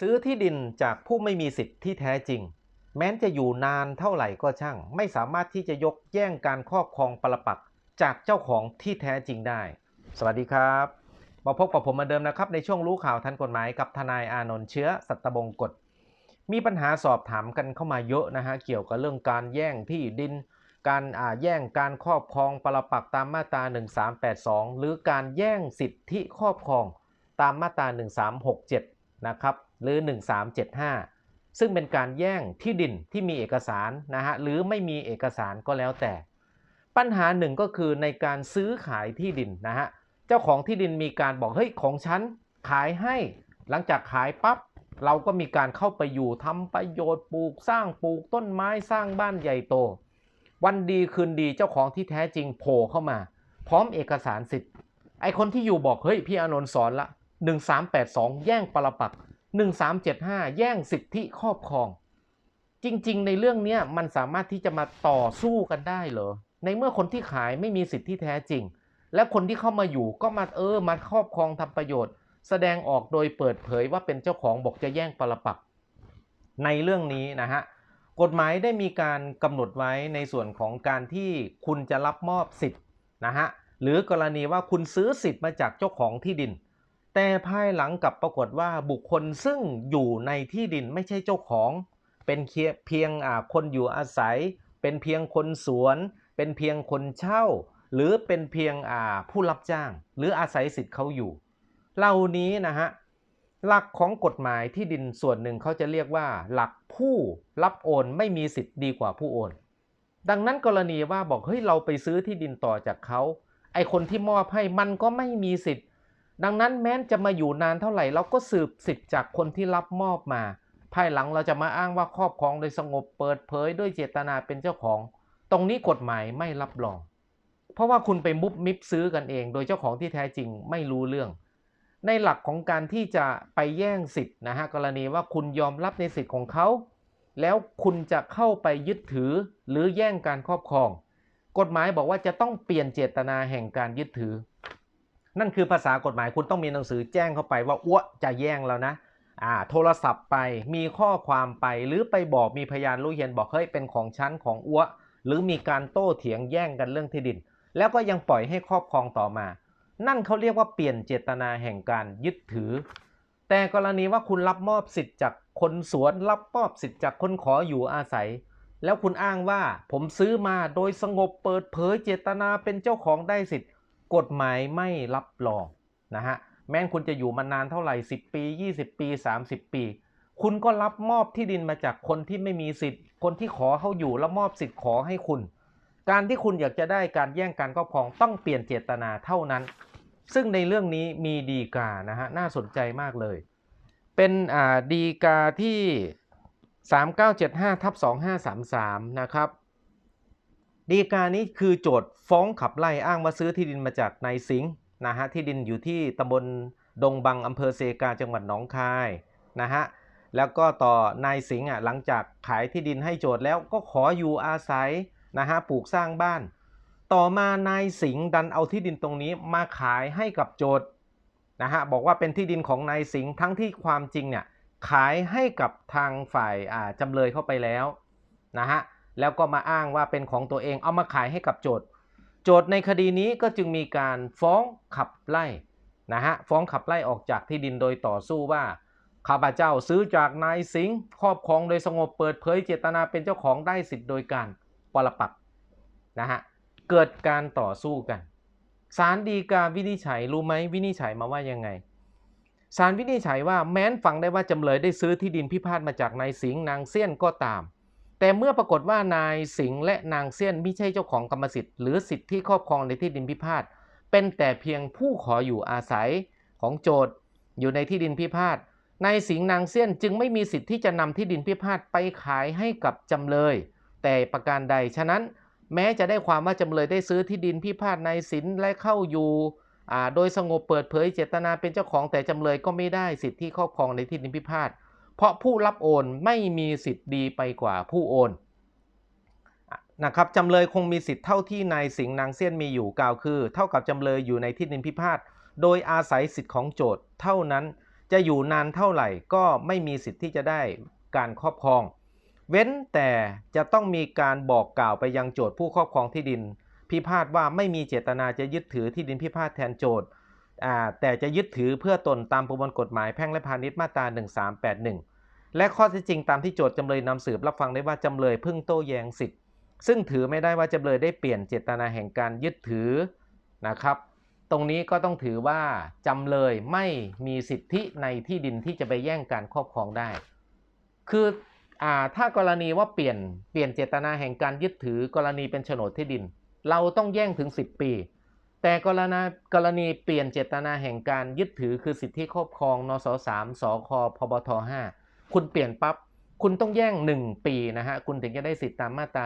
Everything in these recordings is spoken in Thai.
ซื้อที่ดินจากผู้ไม่มีสิทธิ์ที่แท้จริง แม้นจะอยู่นานเท่าไหร่ก็ช่าง ไม่สามารถที่จะยกแย่งการครอบครองปรปักจากเจ้าของที่แท้จริงได้ สวัสดีครับ มาพบกับผมมือนเดิมนะครับ ในช่วงรู้ข่าวทันกฎหมายกับทนายอานนท์เชื้อสัตบงกฎมีปัญหาสอบถามกันเข้ามาเยอะนะฮะเกี่ยวกับเรื่องการแย่งที่ดิน การอ่าแย่งการครอบครองปรปักตามมาตรา 1382 หรือการแย่งสิทธิครอบครองตามมาตรา 1367 นะครับ หรือ 1375 ซึ่งเป็นการแย่งที่ดินที่มีเอกสารนะฮะหรือไม่มีเอกสารก็แล้วแต่ ปัญหาหนึ่งก็คือในการซื้อขายที่ดินนะฮะเจ้าของที่ดินมีการบอกเฮ้ยของฉันขายให้หลังจากขายปั๊บเราก็มีการเข้าไปอยู่ทำประโยชน์ปลูกสร้างปลูกต้นไม้สร้างบ้านใหญ่โต วันดีคืนดีเจ้าของที่แท้จริงโผล่เข้ามา พร้อมเอกสารสิทธิ์ ไอคนที่อยู่บอกเฮ้ยพี่อานนท์สอนละ 1382 แย่งปรปักษ 1375 แย่งสิทธิครอบครอง จริงๆ ในเรื่องนี้มันสามารถที่จะมาต่อสู้กันได้เหรอ ในเมื่อคนที่ขายไม่มีสิทธิแท้จริง และคนที่เข้ามาอยู่ก็มาเออมาครอบครองทำประโยชน์ แสดงออกโดยเปิดเผยว่าเป็นเจ้าของบอกจะแย่งปรปักษ์ในเรื่องนี้นะฮะกฎหมายได้มีการกำหนดไว้ในส่วนของการที่คุณจะรับมอบสิทธิ์นะฮะหรือกรณีว่าคุณซื้อสิทธิ์มาจากเจ้าของที่ดิน แต่ภายหลังกลับปรากฏว่าบุคคลซึ่งอยู่ในที่ดินไม่ใช่เจ้าของ เป็นเพียงคนอยู่อาศัย เป็นเพียงคนสวน เป็นเพียงคนเช่า หรือเป็นเพียงผู้รับจ้าง หรืออาศัยสิทธิ์เขาอยู่ เหล่านี้นะฮะหลักของกฎหมายที่ดินส่วนหนึ่งเขาจะเรียกว่า หลักผู้รับโอนไม่มีสิทธิ์ดีกว่าผู้โอน ดังนั้นกรณีว่าบอกเฮ้ยเราไปซื้อที่ดินต่อจากเขาไอคนที่มอบให้มันก็ไม่มีสิทธิ์ ดังนั้นแม้นจะมาอยู่นานเท่าไหร่เราก็สืบสิทธิ์จากคนที่รับมอบมา ภายหลังเราจะมาอ้างว่าครอบครองโดยสงบเปิดเผยด้วยเจตนาเป็นเจ้าของ ตรงนี้กฎหมายไม่รับรอง เพราะว่าคุณไปมุบมิบซื้อกันเอง โดยเจ้าของที่แท้จริงไม่รู้เรื่อง ในหลักของการที่จะไปแย่งสิทธิ์นะฮะกรณีว่าคุณยอมรับในสิทธิ์ของเขา แล้วคุณจะเข้าไปยึดถือหรือแย่งการครอบครอง กฎหมายบอกว่าจะต้องเปลี่ยนเจตนาแห่งการยึดถือ นั่นคือภาษากฎหมายคุณต้องมีหนังสือแจ้งเข้าไปว่าอ้วจะแย่งแล้วนะอ่าโทรศัพท์ไปมีข้อความไปหรือไปบอกมีพยานรู้เห็นบอกเฮ้ยเป็นของฉันของอ้วหรือมีการโต้เถียงแย่งกันเรื่องที่ดิน แล้วก็ยังปล่อยให้ครอบครองต่อมา นั่นเขาเรียกว่าเปลี่ยนเจตนาแห่งการยึดถือ แต่กรณีว่าคุณรับมอบสิทธิ์จากคนสวนรับมอบสิทธิ์จากคนขออยู่อาศัย แล้วคุณอ้างว่าผมซื้อมาโดยสงบเปิดเผยเจตนาเป็นเจ้าของได้สิทธิ์ กฎหมายไม่รับรองนะฮะแม้นคุณจะอยู่มานานเท่าไหร่ 10 ปี 20 ปี 30 ปี คุณก็รับมอบที่ดินมาจากคนที่ไม่มีสิทธิ์ คนที่ขอเขาอยู่แล้วมอบสิทธิ์ขอให้คุณ การที่คุณอยากจะได้การแย่งการครอบครองต้องเปลี่ยนเจตนาเท่านั้น ซึ่งในเรื่องนี้มีดีกานะฮะน่าสนใจมากเลย เป็นอ่าดีกาที่ 3975ทับ2533 นะครับ ดีกานี้คือโจทย์ฟ้องขับไล่อ้างว่าซื้อที่ดินมาจากนายสิงห์นะฮะที่ดินอยู่ที่ตำบลดงบังอำเภอเซกาจังหวัดหนองคายนะฮะแล้วก็ต่อนายสิงห์อะหลังจากขายที่ดินให้โจทย์แล้วก็ขออยู่อาศัยนะฮะปลูกสร้างบ้าน ต่อมานายสิงห์ดันเอาที่ดินตรงนี้มาขายให้กับโจทย์นะฮะบอกว่าเป็นที่ดินของนายสิงห์ทั้งที่ความจริงเนี่ยขายให้กับทางฝ่ายอ่าจำเลยเข้าไปแล้วนะฮะ แล้วก็มาอ้างว่าเป็นของตัวเองเอามาขายให้กับโจทย์ โจทย์ในคดีนี้ก็จึงมีการฟ้องขับไล่นะฮะฟ้องขับไล่ออกจากที่ดินโดยต่อสู้ว่าข้าพเจ้าซื้อจากนายสิงห์ครอบครองโดยสงบเปิดเผยเจตนาเป็นเจ้าของได้สิทธิ์โดยการปรปักนะฮะเกิดการต่อสู้กันศาลฎีกาวินิจฉัยรู้ไหมวินิจฉัยมาว่ายังไงศาลวินิจฉัยว่าแม้นฟังได้ว่าจำเลยได้ซื้อที่ดินพิพาทมาจากนายสิงห์นางเสี้ยนก็ตาม แต่เมื่อปรากฏว่านายสิงห์และนางเซียนไม่ใช่เจ้าของกรรมสิทธิ์ หรือสิทธิที่ครอบครองในที่ดินพิพาทเป็นแต่เพียงผู้ขออยู่อาศัยของโจทย์อยู่ในที่ดินพิพาทนายสิงห์นางเซียนจึงไม่มีสิทธิ์ที่จะนำที่ดินพิพาทไปขายให้กับจำเลย แต่ประการใดฉะนั้น แม้จะได้ความว่าจำเลยได้ซื้อที่ดินพิพาทนายสินและเข้าอยู่อ่าโดยสงบเปิดเผยเจตนาเป็นเจ้าของแต่จำเลยก็ไม่ได้สิทธิที่ครอบครองในที่ดินพิพาท เพราะผู้รับโอนไม่มีสิทธิ์ดีไปกว่าผู้โอนนะครับจำเลยคงมีสิทธิ์เท่าที่นายสิงห์นางเซียนมีอยู่กล่าวคือ เท่ากับจำเลยอยู่ในที่ดินพิพาทโดยอาศัยสิทธิ์ของโจทย์เท่านั้นจะอยู่นานเท่าไหร่ก็ไม่มีสิทธิ์ที่จะได้การครอบครอง เว้นแต่จะต้องมีการบอกกล่าวไปยังโจทย์ผู้ครอบครองที่ดิน พิพาทว่าไม่มีเจตนาจะยึดถือที่ดินพิพาทแทนโจทย์ แต่จะยึดถือเพื่อตนตามประมวลกฎหมายแพ่งและพาณิชย์มาตรา 1381 และข้อเท็จจริงตามที่โจทย์จำเลยนำสืบรับฟังได้ว่าจำเลยเพิ่งโต้แย้งสิทธิ์ ซึ่งถือไม่ได้ว่าจำเลยได้เปลี่ยนเจตนาแห่งการยึดถือนะครับตรงนี้ก็ต้องถือว่าจำเลยไม่มีสิทธิในที่ดินที่จะไปแย่งการครอบครองได้ คืออถ้ากรณีว่าเปลี่ยนเปลี่ยนเจตนาแห่งการยึดถือกรณีเป็นโฉนดที่ดิน เราต้องแย่งถึง 10 ปี แต่กรณีกรณีเปลี่ยนเจตนาแห่งการยึดถือคือสิทธิครอบครองนสสามสคพบท5คุณเปลี่ยนปั๊บคุณต้องแย่ง 1 ปีนะฮะคุณถึงจะได้สิทธิตามมาตรา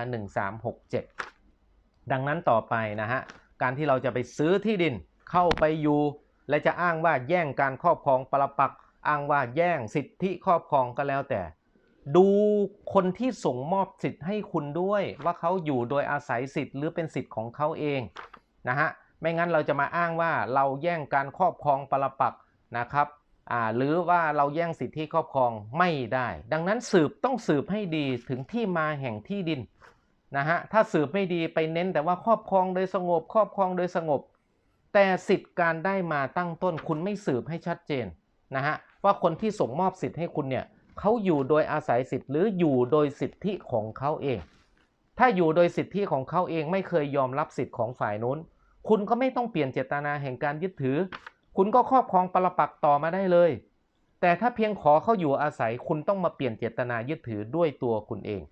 1367 ดังนั้นต่อไปนะฮะการที่เราจะไปซื้อที่ดินเข้าไปอยู่ และจะอ้างว่าแย่งการครอบครองปรปักอ้างว่าแย่งสิทธิครอบครองก็แล้วแต่ ดูคนที่ส่งมอบสิทธิ์ให้คุณด้วย ว่าเขาอยู่โดยอาศัยสิทธิ์หรือเป็นสิทธิ์ของเขาเองนะฮะ ไม่งั้นเราจะมาอ้างว่าเราแย่งการครอบครองปรปักนะครับหรือว่าเราแย่งสิทธิครอบครองไม่ได้ ดังนั้นสืบต้องสืบให้ดีถึงที่มาแห่งที่ดินนะฮะถ้าสืบไม่ดีไปเน้นแต่ว่าครอบครองโดยสงบ ครอบครองโดยสงบ แต่สิทธิ์การได้มาตั้งต้นคุณไม่สืบให้ชัดเจนนะฮะว่าคนที่ส่งมอบสิทธิ์ให้คุณเนี่ยเขาอยู่โดยอาศัยสิทธิ์หรืออยู่โดยสิทธิของเขาเอง ถ้าอยู่โดยสิทธิของเขาเองไม่เคยยอมรับสิทธิ์ของฝ่ายนู้น คุณก็ไม่ต้องเปลี่ยนเจตนาแห่งการยึดถือ คุณก็ครอบครองปรปักต่อมาได้เลย แต่ถ้าเพียงขอเข้าอยู่อาศัยคุณต้องมาเปลี่ยนเจตนายึดถือด้วยตัวคุณเอง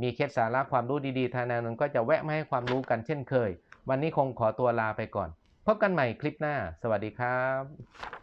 มีเคล็ดสาระความรู้ดีๆ ทานานนก็จะแวะมาให้ความรู้กันเช่นเคย วันนี้คงขอตัวลาไปก่อน พบกันใหม่คลิปหน้า สวัสดีครับ